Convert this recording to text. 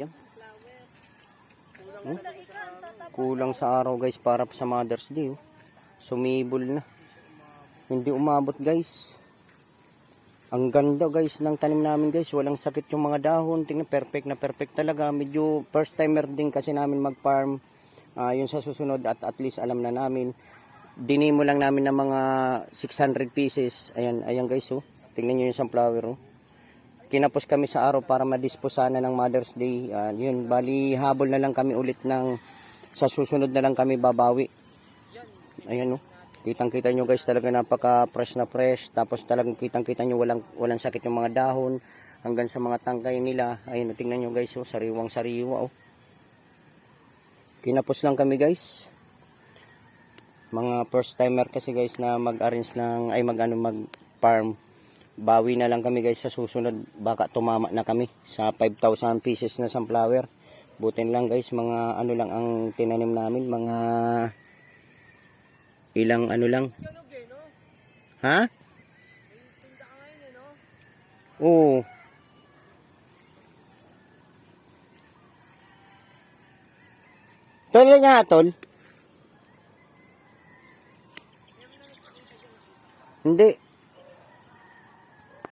Yan. Hmm? Kulang sa araw guys para sa Mother's Day. Oh. Sumibol na. Hindi umabot guys. Ang ganda guys ng tanim namin guys. Walang sakit yung mga dahon. Tingnan perfect na perfect talaga. Medyo first timer din kasi namin mag-farm. Ah, yun sa susunod at at least alam na namin. Dinimo lang namin ng mga 600 pieces. Ayan, ayan guys oh. Tingnan nyo yung sunflower oh kinapos kami sa araw para madispose sana ng Mother's Day. Ah, yun, bali habol na lang kami ulit ng sa susunod na lang kami babawi. Ayan oh. Kitang-kita nyo guys talaga napaka fresh na fresh. Tapos talagang kitang-kita nyo walang walang sakit yung mga dahon hanggang sa mga tangkay nila. Ayun, tingnan nyo guys oh, sariwang sariwa oh. Kinapos lang kami guys. Mga first timer kasi guys na mag-arrange ng ay mag ano mag farm bawi na lang kami guys sa susunod. Baka tumama na kami sa 5,000 pieces na sunflower. Butin lang guys mga ano lang ang tinanim namin mga ilang ano lang. Ha? Oo. Tol nga tol. Hindi